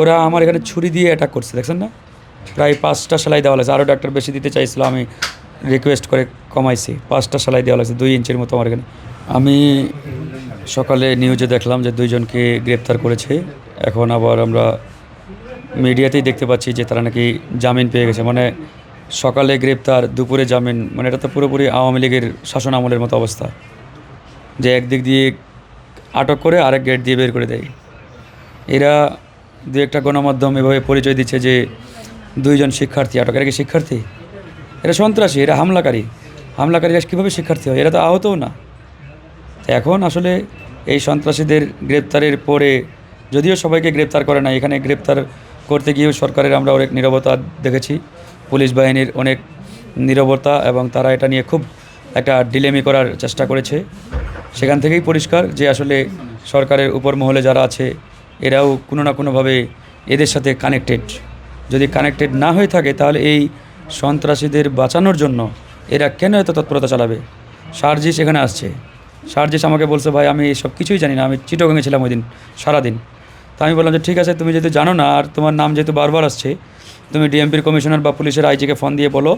ওরা আমার এখানে ছুরি দিয়ে অ্যাটাক করছে, দেখছেন না? প্রায় পাঁচটা সেলাই দেওয়া লাগছে। আরও ডাক্তার বেশি দিতে চাইছিল, আমি রিকোয়েস্ট করে কমাইছি। পাঁচটা সেলাই দেওয়া লাগছে, দুই ইঞ্চির মতো আমার এখানে। আমি সকালে নিউজে দেখলাম যে দুইজনকে গ্রেপ্তার করেছে। এখন আবার আমরা মিডিয়াতেই দেখতে পাচ্ছি যে তারা নাকি জামিন পেয়ে গেছে। মানে সকালে গ্রেপ্তার, দুপুরে জামিন মানে এটা তো পুরোপুরি আওয়ামী লীগের শাসন আমলের মতো অবস্থা। যে একদিক দিয়ে আটক করে আরেক গেট দিয়ে বের করে দেয়। এরা দু একটা গণমাধ্যম এভাবে পরিচয় দিচ্ছে যে দুইজন শিক্ষার্থী, আটক। এরা কি শিক্ষার্থী? এরা সন্ত্রাসী, এরা হামলাকারী। হামলাকারী হামলাকারীরা কীভাবে শিক্ষার্থী হয়? এরা তো আহতও না। এখন আসলে এই সন্ত্রাসীদের গ্রেপ্তারের পরে যদিও সবাইকে গ্রেপ্তার করে না এখানে গ্রেপ্তার করতে গিয়েও সরকারের আমরা অনেক নীরবতা দেখেছি। পুলিশ বাহিনীর অনেক নীরবতা এবং তারা এটা নিয়ে খুব একটা ডিলেমি করার চেষ্টা করেছে। সেখান থেকেই পরিষ্কার যে আসলে সরকারের উপর মহলে যারা আছে এরাও কোনো না কোনোভাবে এদের সাথে কানেক্টেড যদি কানেক্টেড না হয়ে থাকে, তাহলে এই সন্ত্রাসীদের বাঁচানোর জন্য এরা কেন এত তৎপরতা চালাবে? সার্জিস এখানে আসছে। সার্জিস আমাকে বলছে, ভাই, আমি সব কিছুই জানি না। আমি চিটগঙ্গে ছিলাম ওই দিন, সারাদিন। তো আমি বললাম যে, ঠিক আছে, তুমি যেহেতু জানো না আর তোমার নাম যেহেতু বারবার আসছে, তুমি ডিএমপির কমিশনার বা পুলিশের আইজিকে ফোন দিয়ে বলো।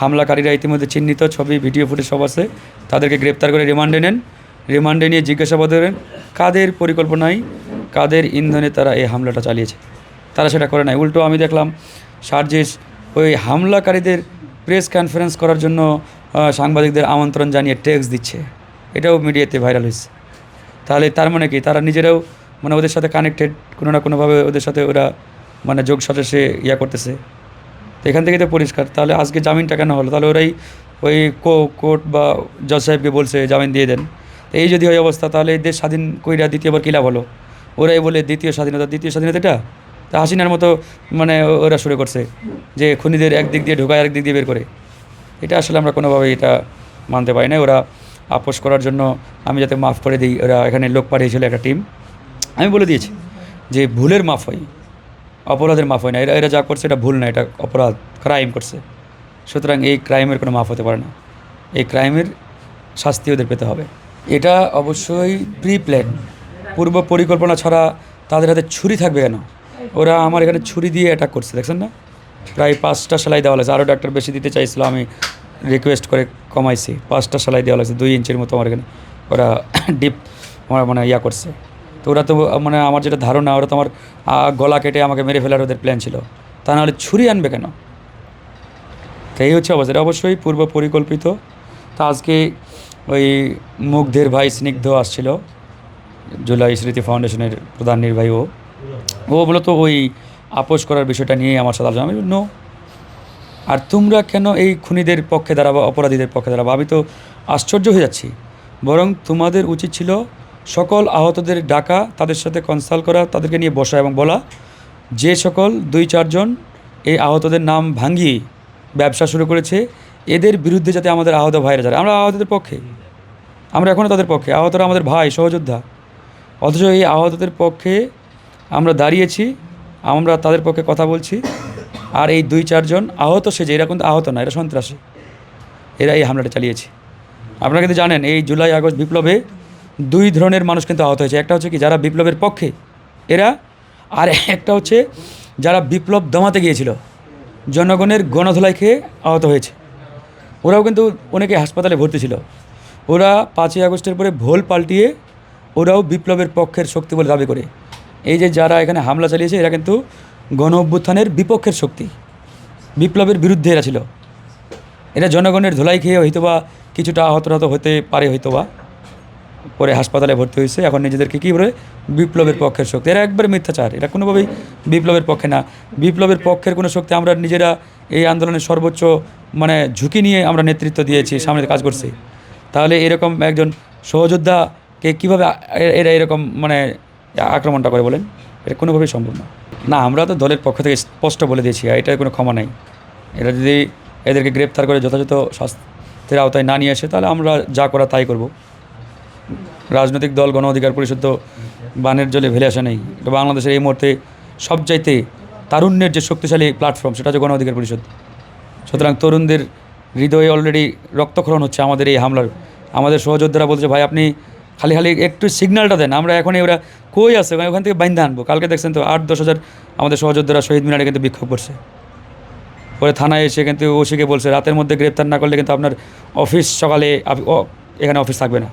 হামলাকারীরা ইতিমধ্যে চিহ্নিত, ছবি, ভিডিও, ফুটেজ সব আছে। তাদেরকে গ্রেপ্তার করে রিমান্ডে নেন। রিমান্ডে নিয়ে জিজ্ঞাসাবাদ করেন, কাদের পরিকল্পনায় কাদের ইন্ধনে তারা এই হামলাটা চালিয়েছে? তারা সেটা করে নাই। উল্টো আমি দেখলাম, সার্জিস ওই হামলাকারীদের প্রেস কনফারেন্স করার জন্য সাংবাদিকদের আমন্ত্রণ জানিয়ে টেক্সট দিচ্ছে। এটাও মিডিয়াতে ভাইরাল হয়েছে। তাহলে তার মানে কি? তারা নিজেরাও মানে ওদের সাথে কানেক্টেড কোনো না কোনোভাবে ওদের সাথে ওরা মানে যোগ সে ইয়া করতেছে। তো এখান থেকে তো পরিষ্কার। তাহলে আজকে জামিনটা কেন হলো? তাহলে ওরাই ওই কো, কোর্ট বা জজ সাহেবকে বলছে, জামিন দিয়ে দেন। এই যদি হয় অবস্থা, তাহলে দেশ স্বাধীন কইরা দ্বিতীয়বার কী লাভ হলো? ওরাই বলে দ্বিতীয় স্বাধীনতা দ্বিতীয় স্বাধীনতা এটা? তা হাসিনার মতো মানে ওরা শুরু করছে যে খুনিদের একদিক দিয়ে ঢোকায় আরেক দিক দিয়ে বের করে। এটা আসলে আমরা কোনোভাবে এটা মানতে পারি না ওরা আপোষ করার জন্য আমি যাতে মাফ করে দিই, ওরা এখানে লোক পাঠিয়েছিল একটা টিম। আমি বলে দিয়েছি যে ভুলের মাফ হয়, অপরাধের মাফ হয় না। এরা এরা যা করছে এটা ভুল না, এটা অপরাধ, ক্রাইম করছে। সুতরাং এই ক্রাইমের কোনো মাফ হতে পারে না। এই ক্রাইমের শাস্তি ওদের পেতে হবে। এটা অবশ্যই প্রি প্ল্যান পূর্ব পরিকল্পনা ছাড়া তাদের হাতে ছুরি থাকবে কেন? ওরা আমার এখানে ছুরি দিয়ে অ্যাটাক করছে, দেখছেন না? প্রায় পাঁচটা সেলাই দেওয়া হয়েছে আরও ডাক্তার বেশি দিতে চাইছিল, আমি রিকোয়েস্ট করে কমাইছি। পাঁচটা সেলাই দেওয়া লাগছে, দুই ইঞ্চির মতো আমার এখানে। ওরা ডিপ আমার মানে ইয়া করছে। তো ওরা তো মানে আমার যেটা ধারণা, ওরা তো আমার গলা কেটে আমাকে মেরে ফেলার ওদের প্ল্যান ছিল। তা নাহলে ছুরি আনবে কেন? তো এই হচ্ছে অবস্থা। অবশ্যই পূর্ব পরিকল্পিত। তা আজকে ওই মুগ্ধের ভাই স্নিগ্ধ আসছিল। জুলাই স্মৃতি ফাউন্ডেশনের প্রধান নির্বাহী ও। ও মূলত ওই আপোষ করার বিষয়টা নিয়ে আমার সাথে আলোচনা আমি নো। আর তোমরা কেন এই খুনিদের পক্ষে দাঁড়াবো, অপরাধীদের পক্ষে দাঁড়াবো? আমি তো আশ্চর্য হয়ে যাচ্ছি। বরং তোমাদের উচিত ছিল সকল আহতদের ডাকা, তাদের সাথে কনসাল্ট করা, তাদেরকে নিয়ে বসা এবং বলা। যে সকল দুই চারজন এই আহতদের নাম ভাঙিয়ে ব্যবসা শুরু করেছে, এদের বিরুদ্ধে যাতে আমাদের আহত ভাইরা যায় আমরা আহতদের পক্ষে। আমরা এখনও তাদের পক্ষে। আহতরা আমাদের ভাই, সহযোদ্ধা। অথচ এই আহতদের পক্ষে আমরা দাঁড়িয়েছি, আমরা তাদের পক্ষে কথা বলছি, আর এই দুই চারজন আহত সেজে এরা কিন্তু আহত না, এরা সন্ত্রাসী। এরা এই হামলাটা চালিয়েছে। আপনারা কিন্তু জানেন, এই জুলাই, আগস্ট বিপ্লবে দুই ধরনের মানুষ কিন্তু আহত হয়েছে। একটা হচ্ছে কি, যারা বিপ্লবের পক্ষে, এরা, আর একটা হচ্ছে যারা বিপ্লব দমাতে গিয়েছিল, জনগণের গণধোলাই খেয়ে আহত হয়েছে। ওরাও কিন্তু অনেকে হাসপাতালে ভর্তি ছিল। ওরা পাঁচই আগস্টের পরে ভোল পাল্টিয়ে ওরাও বিপ্লবের পক্ষের শক্তি বলে দাবি করে। এই যে যারা এখানে হামলা চালিয়েছে, এরা কিন্তু গণ অভ্যুত্থানের বিপক্ষের শক্তি। বিপ্লবের বিরুদ্ধে এরা ছিল। এরা জনগণের ধোলাই খেয়ে হয়তো বা কিছুটা আহত আহত হতে পারে হয়তো বা পরে হাসপাতালে ভর্তি হয়েছে। এখন নিজেদেরকে কী বলে? বিপ্লবের পক্ষের শক্তি। এরা একবার মিথ্যাচার। এরা কোনোভাবেই বিপ্লবের পক্ষে না। বিপ্লবের পক্ষের কোনো শক্তি আমরা নিজেরা এই আন্দোলনের সর্বোচ্চ মানে ঝুঁকি নিয়ে আমরা নেতৃত্ব দিয়েছি সামনে কাজ করছি। তাহলে এরকম একজন সহযোদ্ধাকে কীভাবে এরা এরকম মানে আক্রমণটা করে বলেন? এটা কোনোভাবেই সম্ভব না। না, আমরা তো দলের পক্ষ থেকে স্পষ্ট বলে দিয়েছি এটার কোনো ক্ষমা নাই। এরা যদি এদেরকে গ্রেপ্তার করে যথাযথ শাস্তির আওতায় না নিয়ে আসে, তাহলে আমরা যা করা তাই করব। রাজনৈতিক দল, গণ অধিকার পরিষদ তো বানের জলে ভেলে আসে নেই। বাংলাদেশের এই মুহূর্তে সবচাইতে তারুণ্যের যে শক্তিশালী প্ল্যাটফর্ম সেটা হচ্ছে গণ অধিকার পরিষদ। সুতরাং তরুণদের হৃদয়ে অলরেডি রক্তক্ষরণ হচ্ছে আমাদের এই হামলার। আমাদের সহযোদ্ধারা বলছে, ভাই, আপনি খালি খালি একটু সিগন্যালটা দেন, আমরা এখনই ওরা কই আছে? ওখানে- ওখান থেকে বাইন্দা আনব। কালকে দেখছেন তো আট, দশ হাজার আমাদের সহযোদ্ধারা শহীদ মিনারে কিন্তু বিক্ষোভ করছে। পরে থানায় এসে কিন্তু ওসিকে বলছে, রাতের মধ্যে গ্রেপ্তার না করলে কিন্তু আপনার অফিস সকালে এখানে অফিস থাকবে না।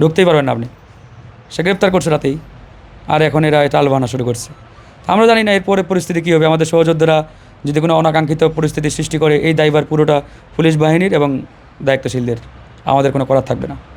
ঢুকতেই পারবেন না আপনি। সে গ্রেপ্তার করছে রাতেই। আর এখন এরা এটা আলবানা শুরু করছে। আমরা জানি না এরপরে পরিস্থিতি কী হবে। আমাদের সহযোদ্ধারা যদি কোনো অনাকাঙ্ক্ষিত পরিস্থিতি সৃষ্টি করে, এই দায়ভার পুরোটা পুলিশ বাহিনীর এবং দায়িত্বশীলদের। আমাদের কোনো করার থাকবে না।